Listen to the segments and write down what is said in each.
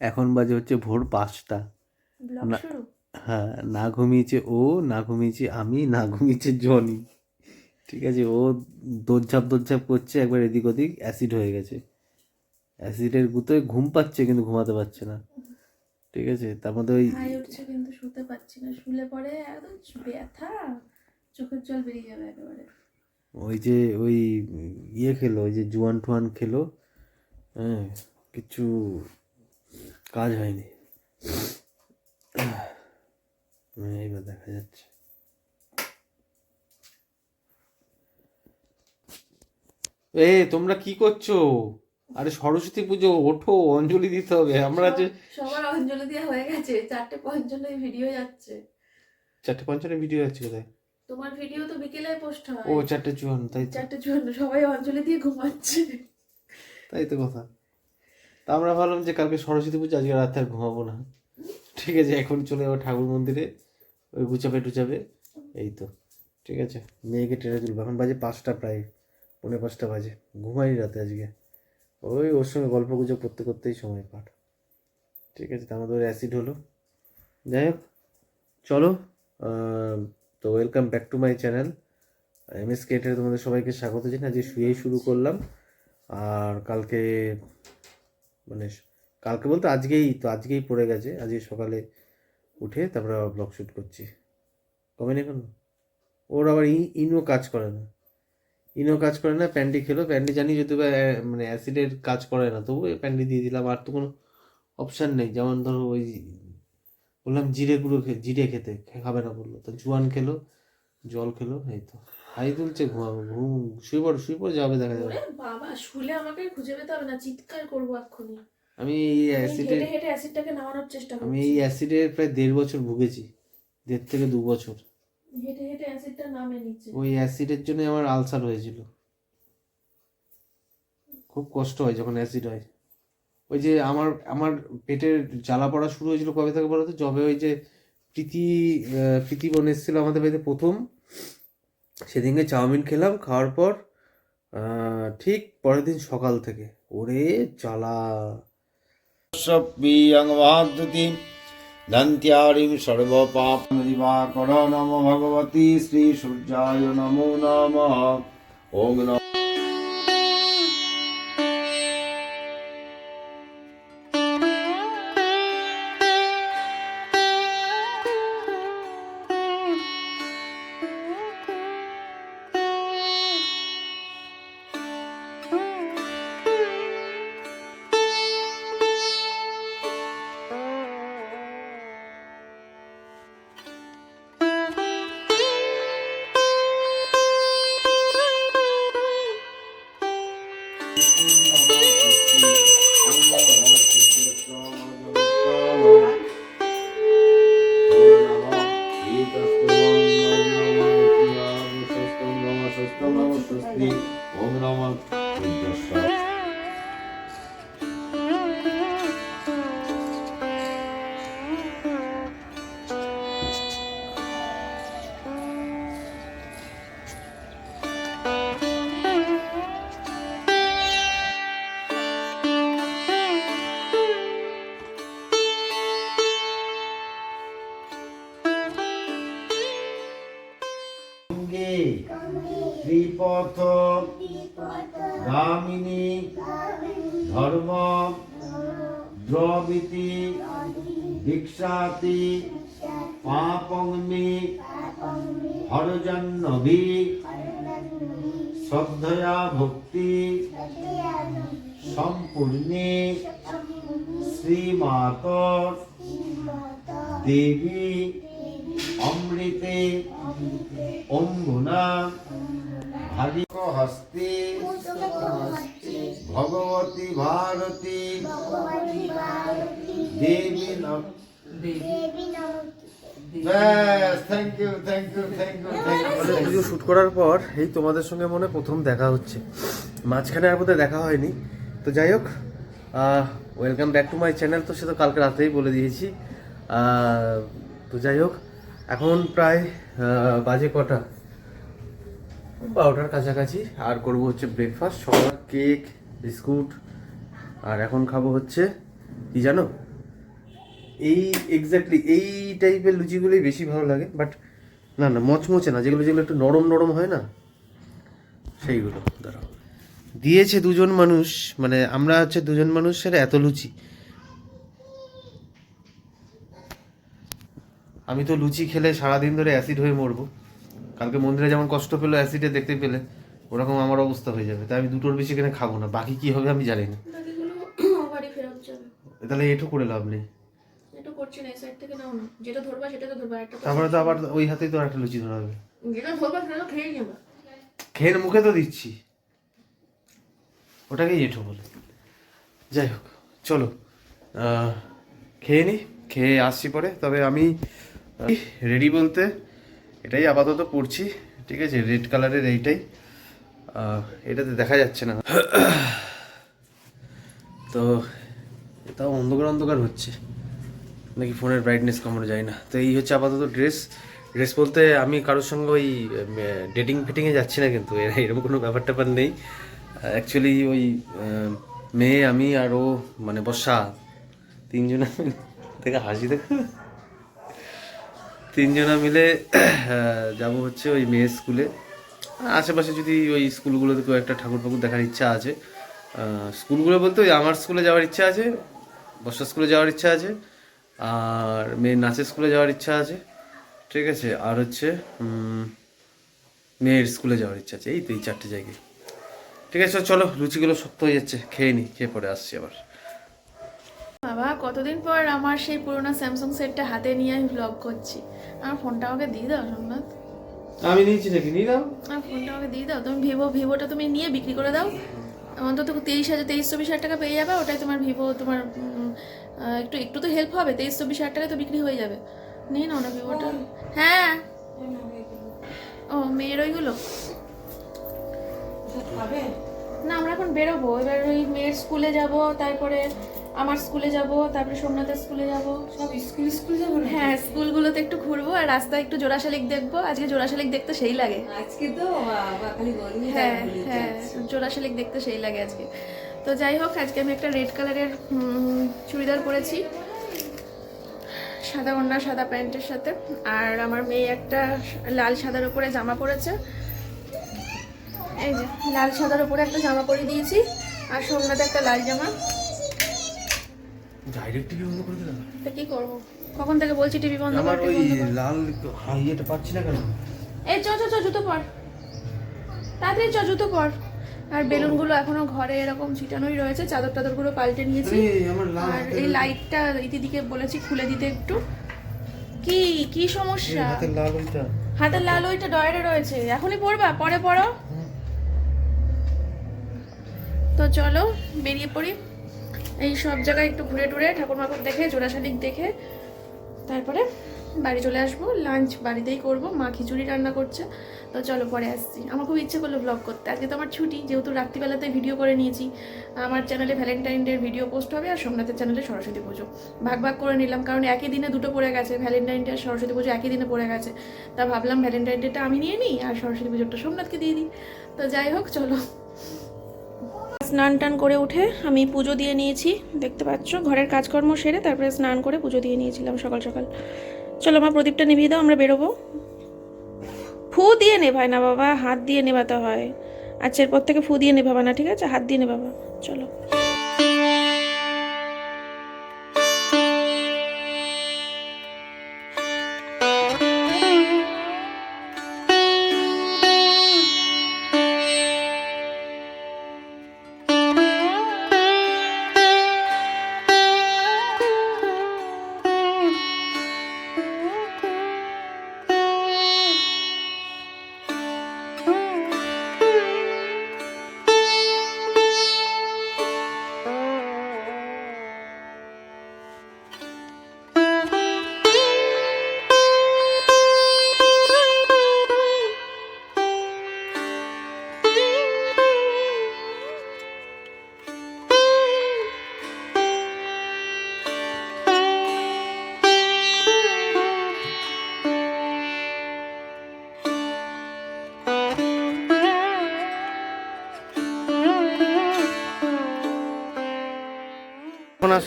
এখন বাজে হচ্ছে ভোর পাঁচটা। না- হ্যাঁ না ঘুমিয়েছে ও না ঘুমিয়েছে আমি না ঘুমিয়েছে জনি। ঠিক আছে ও দৌড়ঝাঁপ দৌড়ঝাঁপ করছে একবার এদিক ওদিক অ্যাসিড হয়ে গেছে। অ্যাসিডের গুঁতোয় ঘুম পাচ্ছে কিন্তু ঘুমাতে পারছে না। ঠিক আছে তার মধ্যে ওই উঠছে কিন্তু শুতে পারছি না। শুলে পরে একদম ব্যথা চোখের জল বেরিয়ে যাবে একেবারে। ওই যে ওই ইয়ে খেলো ওই যে জুয়ান টুয়ান খেলো হ্যাঁ কিছু কাজ হয়নি। হ্যাঁ, এইবার দেখা যাচ্ছে। এ তোমরা কি করছ? আরে সরস্বতী পুজো ওঠো অঞ্জলি দিতে হবে। আমরা যে সবার অঞ্জলি দেওয়া হয়ে গেছে। চারটে পঞ্চান্ন ভিডিও যাচ্ছে। চারটে পঞ্চান্ন ভিডিও আছে কোথায়? তোমার ভিডিও তো বিকেলে পোস্ট হয়। ও চারটে চুয়ান্ন তাই তো। চারটে চুয়ান্ন সবাই অঞ্জলি দিয়ে ঘুমাচ্ছে। তাই তো কথা। আমরা ভাবলাম যে কালকে সরস্বতী পুজো, আজকে রাতে আর ঘুমাবো না। ঠিক আছে, এখন চলে যাব ঠাকুর মন্দিরে, ওই গুচাবে টুচাবে এই তো। ঠিক আছে, মেয়েকে টেনে তুলবো। এখন বাজে পাঁচটা প্রায়, পৌনে পাঁচটা বাজে। ঘুমাই রাতে আজকে। ওই ওর সঙ্গে গল্প গুজব করতে করতেই সময় পার। ঠিক আছে, তা আমাদের অ্যাসিড হলো। যাই হোক, চলো তো welcome back to my channel M S কেটারে তোমাদের সবাইকে স্বাগত জানাই। আজকে শুয়েই শুরু করলাম। আর কালকে মানে কালকে বলতে আজকেই তো আজকেই পড়ে গেছে। আজকে সকালে উঠে তারপরে আবার ব্লগ শ্যুট করছি। কমে এখন? ওর আবার ই- ইনো কাজ করে না। ইনো কাজ করে না, প্যান্ডি খেলো। প্যান্ডি জানি যদি মানে অ্যাসিডের কাজ করে না। তবু প্যান্ডি দিয়ে দিলাম। আর তো কোনো অপশান নেই। যেমন ধরো ওই বললাম জিরে গুঁড়ো জিরে খেতে। খাবে না বলল। তো জোয়ান খেলো, জল খেলো, এই তো। হাই তুলছে ঘুমাবো ঘুম শুয়ে পড়ো শুয়ে পড়ে যাবে দেখা যাবে। বাবা শুলে আমাকে খুঁজে পেতে হবে না চিৎকার করব এক্ষুনি। আমি এই অ্যাসিডের হেঁটে হেঁটে অ্যাসিডটাকে নামানোর চেষ্টা করছি আমি এই অ্যাসিডের প্রায় দেড় বছর ভুগেছি দেড় থেকে দু বছর। হেঁটে হেঁটে অ্যাসিডটা নামে নিচ্ছে ওই অ্যাসিডের জন্য আমার আলসার হয়েছিল। খুব কষ্ট হয় যখন অ্যাসিড হয়। ওই যে আমার আমার পেটের জ্বালা পড়া শুরু হয়েছিল কবে থেকে বলো তো? যবে ওই যে প্রীতি প্রীতি বোন এসেছিল আমাদের বাড়িতে প্রথম। সেদিনকে চাউমিন খেলাম, খাওয়ার পর ঠিক পরের দিন সকাল থেকে। ওরে চালা। সপ্রিয়ং ভাদ্যতি দন্ত্যারিং সর্বপাপ দিবাকর নম ভগবতী শ্রী সূর্যায় নমো নম। ওম গামিনী ধর্ম দ্রবিতি দীক্ষাতি পাপংমি হরজন্নভি শ্রদ্ধয়া ভক্তি সম্পূর্ণে শ্রীমাত দেবী অমৃতে। অম্বুনা ভারিক হস্তে ভগবতী ভারতী দেবী থ্যাংক ভিডিও শ্যুট করার পর এই তোমাদের সঙ্গে মনে প্রথম দেখা হচ্ছে। মাঝখানে আর বোধহয় দেখা হয়নি। তো যাই হোক welcome back to my channel তো সে তো কালকে রাতেই বলে দিয়েছি। তো যাই হোক, এখন প্রায় বাজে কটা? বারোটার কাছাকাছি। আর করব হচ্ছে ব্রেকফাস্ট সকাল কেক বিস্কুট, আর এখন খাব হচ্ছে, কি জানো? এই এক্স্যাক্টলি এই টাইপের লুচিগুলোই বেশি ভালো লাগে বাট না না, মচমচে না, যেগুলো যেগুলো একটু নরম নরম হয় না, সেইগুলো, দাঁড়াও। দিয়েছে দুজন মানুষ মানে আমরা হচ্ছে দুজন মানুষের এত লুচি। আমি তো লুচি খেলে সারাদিন ধরে অ্যাসিড হয়ে মরবো। কালকে মন্দিরে যেমন কষ্ট পেল অ্যাসিডে দেখতে পেলে ওরকম আমার অবস্থা হয়ে যাবে। তাই আমি দুটোর বেশি এখানে খাব না বাকি কি হবে আমি জানি না। তাহলে এটু করে লাভ নেই। তারপরে তো আবার ওই হাতেই তো একটা লুচি ধরা হবে যেটা ধরবা খেয়ে মুখে তো দিচ্ছি। ওটাকেই এঁঠো বলে। যাই হোক চলো খেয়ে নি খেয়ে আসছি পরে। তবে আমি রেডি বলতে এটাই আপাতত পড়ছি, ঠিক আছে? রেড কালারের এইটাই। এটাতে দেখা যাচ্ছে না। তো এটাও অন্ধকার অন্ধকার হচ্ছে। নাকি ফোনের ব্রাইটনেস কমানো যায় না। তো এই হচ্ছে আপাতত ড্রেস ড্রেস বলতে আমি কারোর সঙ্গে ওই ডেটিং ফেটিংয়ে যাচ্ছি না কিন্তু এর- এরকম কোনো ব্যাপার ট্যাপার নেই অ্যাকচুয়ালি ওই মেয়ে, আমি আর ও মানে বর্ষা, তিনজনা থেকে হাসি দেখো তিনজনা মিলে যাব হচ্ছে ওই মেয়ের স্কুলে আশেপাশে যদি ওই স্কুলগুলোতে কেউ একটা ঠাকুর ফাকুর দেখার ইচ্ছা আছে স্কুলগুলো বলতে ওই আমার স্কুলে যাওয়ার ইচ্ছা আছে, বর্ষা স্কুলে যাওয়ার ইচ্ছা আছে, আর মেয়ের নাচের স্কুলে যাওয়ার ইচ্ছা আছে, ঠিক আছে? আর হচ্ছে মেয়ের স্কুলে যাওয়ার ইচ্ছা আছে। এই তো এই চারটে জায়গায়। ঠিক আছে, চলো, লুচিগুলো শক্ত হয়ে যাচ্ছে, খেয়ে নি, খেয়ে পরে আসছি আবার। বাবা কতদিন পর আমার সেই পুরোনো স্যামসাং সেটটা হাতে নিয়ে আমি ব্লগ করছি? আমার ফোনটা আমাকে দিয়ে দাও সোমনাথ। আমি নিয়েছি নাকি? নিয়ে দাও। আমার ফোনটা আমাকে দিয়ে দাও। তুমি ভিভো ভিভোটা তুমি নিয়ে বিক্রি করে দাও। অন্তত তেইশ হাজার তেইশ চব্বিশ হাজার টাকা পেয়ে যাবে ওটাই তোমার ভিভো তোমার একটু একটু তো হেল্প হবে। তেইশ চব্বিশ হাজার টাকা তো বিক্রি হয়ে যাবে। নিয়ে নাও না ভিভোটা হ্যাঁ। ও মেয়ের ওইগুলো? না আমরা এখন বেরোবো। এবার ওই মেয়ের স্কুলে যাব তারপরে আমার স্কুলে যাব তারপরে সোমনাথের স্কুলে যাব। সব স্কুল স্কুল যাব হ্যাঁ স্কুলগুলোতে একটু ঘুরবো আর রাস্তায় একটু জোড়া শালিক দেখব। আজকে জোড়া শালিক দেখতে সেই লাগে। আজকে তো খালি হ্যাঁ হ্যাঁ যাচ্ছে। জোড়া শালিক দেখতে সেই লাগে আজকে। তো যাই হোক আজকে আমি একটা রেড কালারের চুড়িদার পরেছি। সাদা ওড়না সাদা প্যান্টের সাথে। আর আমার মেয়ে একটা লাল সাদার উপরে জামা পরেছে। এই যে লাল সাদার উপরে একটা জামা পরে দিয়েছি। আর সোমনাথে একটা লাল জামা। ডাইরেক্ট টিভি বন্ধ করে দিলাম? তা কি করব? কখন থেকে বলছি টিভি বন্ধ কর বন্ধ কর। লাল হাইয়েটা পাচ্ছি না কেন? এই চ চ চ জুতো পর। তাড়াতাড়ি চ জুতো পর। আর বেলুনগুলো এখনও ঘরে এরকম ছিটানোই রয়েছে চাদর টাদরগুলো পাল্টে নিয়েছি। আরে, এই লাইটটা দিদিকে বলেছি খুলে দিতে একটু। কি কি সমস্যা? হাতের লাল ওইটা। হাতের লাল ওইটা ডয়ারে রয়েছে। এখনই পড়বা পরে পড়ো তো চলো বেরিয়ে পড়ি। এই সব জায়গায় একটু ঘুরে টুরে ঠাকুর মাকুর দেখে জোড়া শালিক দেখে, তারপরে বাড়ি চলে আসব। লাঞ্চ বাড়িতেই করব। মা খিচুড়ি রান্না করছে। তো চলো পরে আসছি। আমার খুব ইচ্ছে করল ব্লগ করতে। আজকে তো আমার ছুটি, যেহেতু রাত্রিবেলাতে ভিডিও করে নিয়েছি। আমার চ্যানেলে ভ্যালেন্টাইন ডের ভিডিও পোস্ট হবে আর সোমনাথের চ্যানেলে সরস্বতী পুজো। ভাগ ভাগ করে নিলাম, কারণ একই দিনে দুটো পড়ে গেছে। ভ্যালেন্টাইন ডে আর সরস্বতী পুজো একই দিনে পড়ে গেছে। তা ভাবলাম ভ্যালেন্টাইন ডেটা আমি নিয়ে নিই আর সরস্বতী পুজোটা সোমনাথকে দিয়ে দিই। তো যাই হোক, চলো। স্নান টান করে উঠে আমি পুজো দিয়ে নিয়েছি, দেখতে পাচ্ছ। ঘরের কাজকর্ম সেরে তারপরে স্নান করে পুজো দিয়ে নিয়েছিলাম সকাল সকাল। চলো আমার প্রদীপটা নিভিয়ে দাও, আমরা বেরোবো। ফু দিয়ে নেভায় না বাবা, হাত দিয়ে নেভাতে হয়। আচ্ছা এরপর থেকে ফু দিয়ে নেভাবা না, ঠিক আছে? হাত দিয়ে নেভাবা। চলো।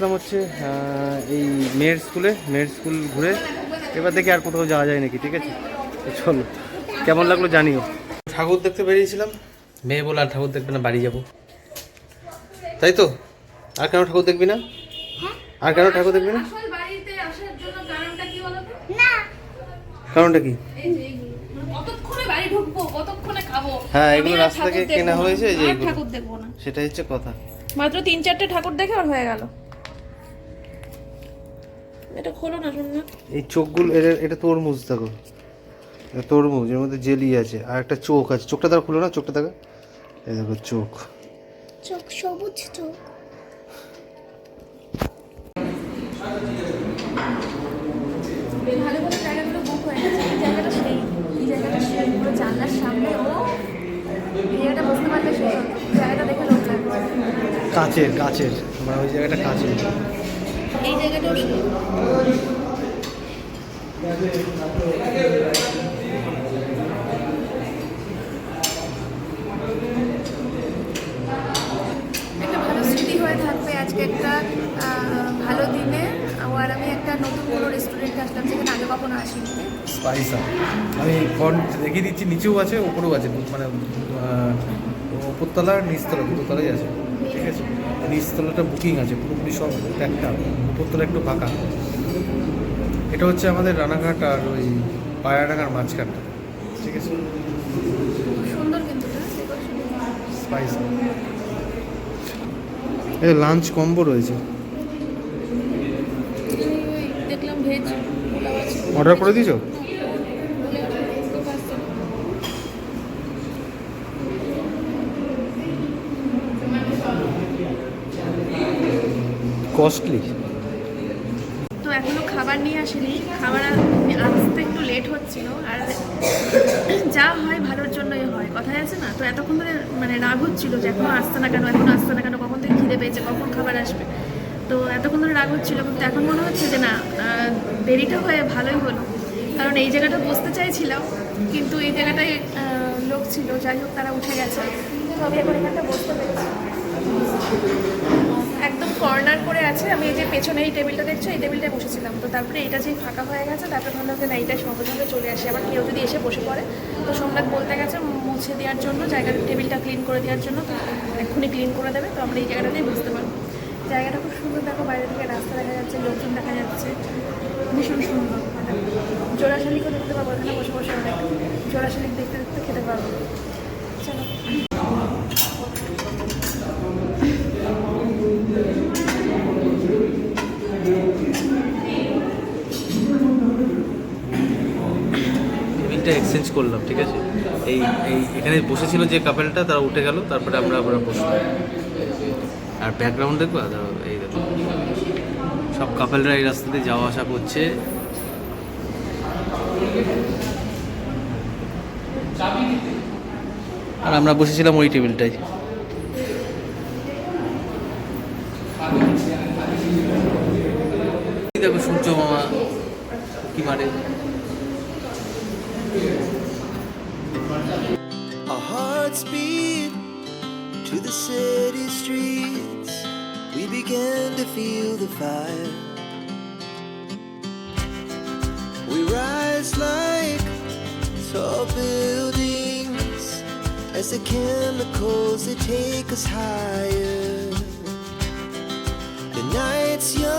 আসলাম হচ্ছে এই মেয়ের স্কুলে মেয়ের স্কুল ঘুরে। এবার দেখি আর কোথাও যাওয়া যায় নাকি ঠিক আছে? চলো কেমন লাগল জানিও। ঠাকুর দেখতে বেরিয়েছিলাম। মেয়ে বলে আর ঠাকুর দেখবে না বাড়ি যাব। তাই তো? আর কেন ঠাকুর দেখবি না? আর কেন ঠাকুর দেখবি না? আসল বাড়িতে আসার জন্য কারণটা কি? হ্যাঁ, এগুলো রাস্তা থেকে কেনা হয়েছে, যে আর এগুলো। ঠাকুর দেখব না সেটাই হচ্ছে কথা। মাত্র তিন চারটে ঠাকুর দেখে আর হয়ে গেল। এটা খোলো না শুননা এই চোখগুলো এটা এটা তরমুজ দেখো। তরমুজ এর মধ্যে জেলি আছে। আর একটা চোখ আছে। চোখটা দেখো খুলো না চোখটা দেখো এই দেখো চোখ। চোখ সবুজ চোখ। কাচের কাচের। মানে ওই জায়গাটা কাচের। এই জায়গাটাও একটা ভালো স্মৃতি হয়ে থাকবে আজকে একটা ভালো দিনে। আর আমি একটা নতুন কোনো রেস্টুরেন্টে আসলাম যেখানে আগে কখনো আসিনি। আমি ফন্ট দেখিয়ে দিচ্ছি, নিচেও আছে উপরেও আছে। মানে উপরতলা নিচতলা দুটো তলাই আছে। নিচতলাটা বুকিং আছে পুরোপুরি সব একটা উপরতলা একটু ফাঁকা। এটা হচ্ছে আমাদের রানাঘাট আর ওই পায়রাডাঙ্গার মাঝখানটা। ঠিক আছে। স্পাইস এই লাঞ্চ কম্বো রয়েছে। অর্ডার করে দিয়েছ বলে তো পারছে না। কস্টলি তো এখনও খাবার নিয়ে আসেনি। খাবার আসতে একটু লেট হচ্ছিল, আর যা হয় ভালোর জন্যই হয়, কথায় আছে না? তো এতক্ষণ ধরে মানে রাগ হচ্ছিল যে এখনও আসছে না কেন, এখনও আসছে না কেন, কখন থেকে খিদে পেয়েছে, কখন খাবার আসবে? তো এতক্ষণ ধরে রাগ হচ্ছিল, কিন্তু এখন মনে হচ্ছে যে না দেরিটা হয়ে ভালোই হলো। কারণ এই জায়গাটা বসতে চাইছিলাম, কিন্তু এই জায়গাটায় লোক ছিল, যাই হোক তারা উঠে গেছে। তো আমি এখন এখানটা বসতে পেরেছি। কর্নার করে আছে, আমি এই যে পেছনে এই টেবিলটা দেখছ, এই টেবিলটায় বসেছিলাম। তো তারপরে এটা যেই ফাঁকা হয়ে গেছে, তারপরে ভাবলাম যে না এইটা সঙ্গে সঙ্গে চলে আসে। আবার কেউ যদি এসে বসে পড়ে, তো সোমনাথ বলতে গেছে, মুছে দেওয়ার জন্য, জায়গার টেবিলটা ক্লিন করে দেওয়ার জন্য, তো এক্ষুনি ক্লিন করে দেবে, তো আমরা এই জায়গাটাতেই বুঝতে পারব। জায়গাটা খুব সুন্দর, দেখো বাইরে থেকে রাস্তা দেখা যাচ্ছে, লোকজন দেখা যাচ্ছে, ভীষণ সুন্দর। মানে জোড়া শালিকও দেখতে পাবো এখানে বসে বসে অনেক জোড়া শালিক দেখতে দেখতে খেতে পারব চলো। টেবিলটা এক্সচেঞ্জ করলাম, ঠিক আছে? এই এই, এখানে বসেছিল যে কাপেলটা তারা উঠে গেল, তারপরে আমরা আমরা বসলাম। আর ব্যাকগ্রাউন্ড দেখব এই দেখো। সব কাপেলরা এই রাস্তা দিয়ে যাওয়া আসা করছে। আর আমরা বসেছিলাম ওই টেবিলটাই দেখো সূর্য মামা কি মারে Our hearts beat to the city streets. We began to feel the fire. We rise like tall buildings as the chemicals they take us higher. The night's young and it's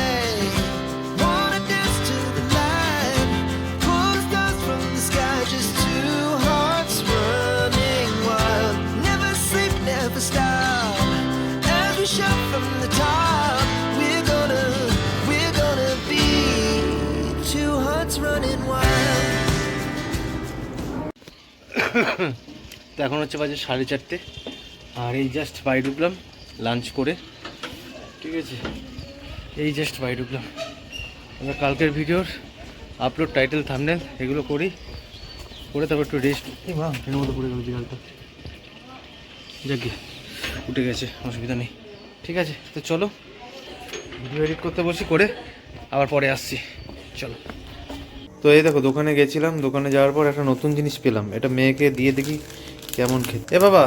তো এখন হচ্ছে বাজে সাড়ে চারটে। আর এই জাস্ট বাড়ি ঢুকলাম lunch করে। ঠিক আছে? এই জাস্ট বাড়ি ঢুকলাম। আমরা কালকের ভিডিওর আপলোড টাইটেল থামনেল এগুলো করি। করে তারপর একটু রেস্ট মা এর মধ্যে পড়ে গেল বিড়ালটা যাক উঠে গেছে অসুবিধা নেই। ঠিক আছে? তো চলো ভিডিও এডিট করতে বসি করে আবার পরে আসছি। চলো। তো এই দেখো, দোকানে গেছিলাম, দোকানে যাওয়ার পর একটা নতুন জিনিস পেলাম। এটা মেয়েকে দিয়ে দেখি কেমন খেতে। এ বাবা!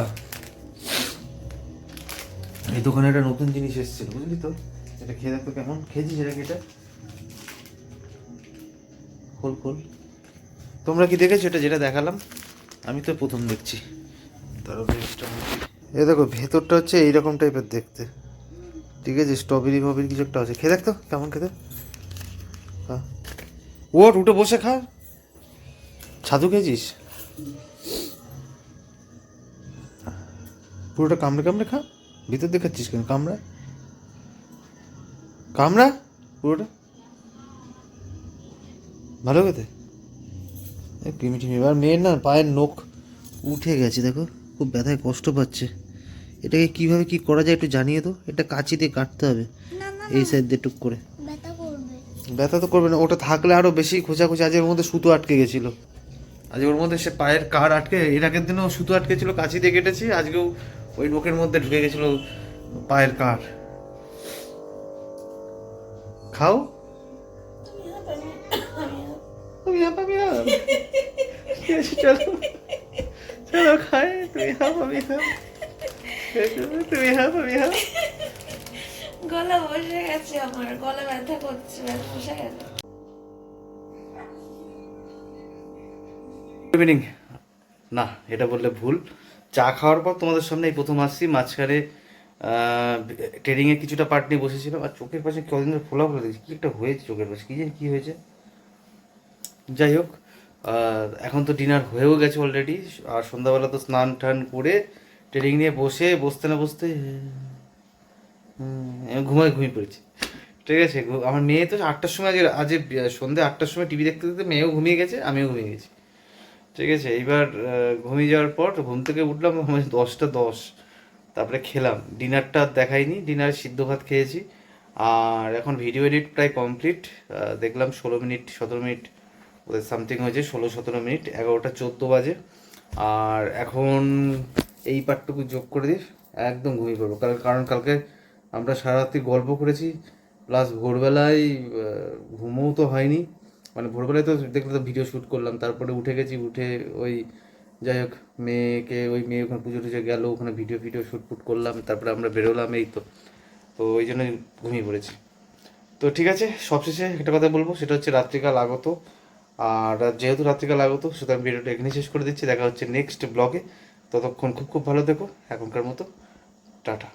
এই দোকানে একটা নতুন জিনিস এসেছিল, বুঝলি তো? এটা খেয়ে দেখো কেমন। খেয়েছিস এটা এটা? খোল খোল। তোমরা কি দেখেছ এটা যেটা দেখালাম? আমি তো প্রথম দেখছি। এ দেখো, ভেতরটা হচ্ছে এইরকম টাইপের দেখতে। ঠিক আছে স্ট্রবেরি ফবেরি কিছু একটা আছে। খেয়ে দেখতো কেমন খেতে। ওট উঠে বসে খা। ছাতু খেয়েছিস? পুরোটা কামড়ে কামড়ে খা। ভিতর দেখাচ্ছিস কেন? কামড়া। কামড়া। পুরোটা। ভালো খেতে? এই টিমি টিমি এবার মেয়ের না পায়ের নখ উঠে গেছে দেখো। খুব ব্যথায় কষ্ট পাচ্ছে। এটাকে কীভাবে কি করা যায় একটু জানিয়ে তো এটা কাঁচি দিয়ে কাটতে হবে। এই সাইড দিয়ে টুক করে। ব্যথা তো করবে না, ওটা থাকলে আরও বেশি খোঁচা খোঁচা আজ ওর মধ্যে সুতো আটকে গেছিল। আজ ওর মধ্যে সে পায়ের কার আটকে, এর আগের দিনও সুতো আটকে ছিল কাঁচি দিয়ে কেটেছি, আজকেও ওই নোকের মধ্যে ঢুকে গেছিল পায়ের কার খাও। তুমি হাঁপ চলো। চলো, খাই। তুমি হাঁপ তুমি হাঁপ আমি হাঁপ গলা বসে গেছে আমার, গলা ব্যথা করছে বসে গেছে। ইভিনিং না, এটা বললে ভুল। চা খাওয়ার পর তোমাদের সামনে এই প্রথম আসছি, মাঝখানে ট্রেডিংয়ে কিছুটা পার্ট নিয়ে বসেছিলাম, আর চোখের পাশে কদিন ধরে ফোলা ফোলা দেখছি, কী একটা হয়েছে চোখের পাশে, কী জানি কী হয়েছে। যাই হোক এখন তো ডিনার হয়েও গেছে অলরেডি আর সন্ধ্যাবেলা তো স্নান টান করে ট্রেনিং নিয়ে বসে, বসতে না বসতে ঘুমায় ঘুমিয়ে পড়েছি। ঠিক আছে আমার মেয়ে তো আটটার সময় আজ আজ সন্ধ্যে আটটার সময় টিভি দেখতে দেখতে মেয়েও ঘুমিয়ে গেছে, আমিও ঘুমিয়ে গেছি। ঠিক আছে, এইবার ঘুমিয়ে যাওয়ার পর ঘুম থেকে উঠলাম দশটা দশ। তারপরে খেলাম। ডিনারটা দেখাইনি, ডিনার সিদ্ধ ভাত খেয়েছি। আর এখন ভিডিও এডিট প্রায় কমপ্লিট দেখলাম ষোলো মিনিট, সতেরো মিনিট, ওদের সামথিং হয়েছে, ষোলো সতেরো মিনিট, এগারোটা চোদ্দ বাজে। আর এখন এই পার্টটুকু যোগ করে দিস, একদম ঘুমিয়ে পড়ব। কারণ কারণ কালকে আমরা সারা রাত্রি গল্প করেছি প্লাস ভোরবেলায় ঘুমও তো হয়নি। মানে ভোরবেলায় তো দেখলে তো ভিডিও শ্যুট করলাম, তারপরে উঠে গেছি, উঠে ওই যাই হোক, মেয়েকে, ওই মেয়ে ওখানে পুজো টুজো গেল, ওখানে ভিডিও ভিডিও শ্যুট ফুট করলাম, তারপরে আমরা বেরোলাম এই তো। তো ওই জন্য ঘুমিয়ে পড়েছি। তো ঠিক আছে, সবশেষে একটা কথা বলব, সেটা হচ্ছে রাত্রিকাল আগত। আর যেহেতু রাত্রিকাল আগত, সুতরাং ভিডিওটা এখানে শেষ করে দিচ্ছি। দেখা হচ্ছে নেক্সট ব্লগে ততক্ষণ খুব খুব ভালো থেকো, এখনকার মতো, টাটা।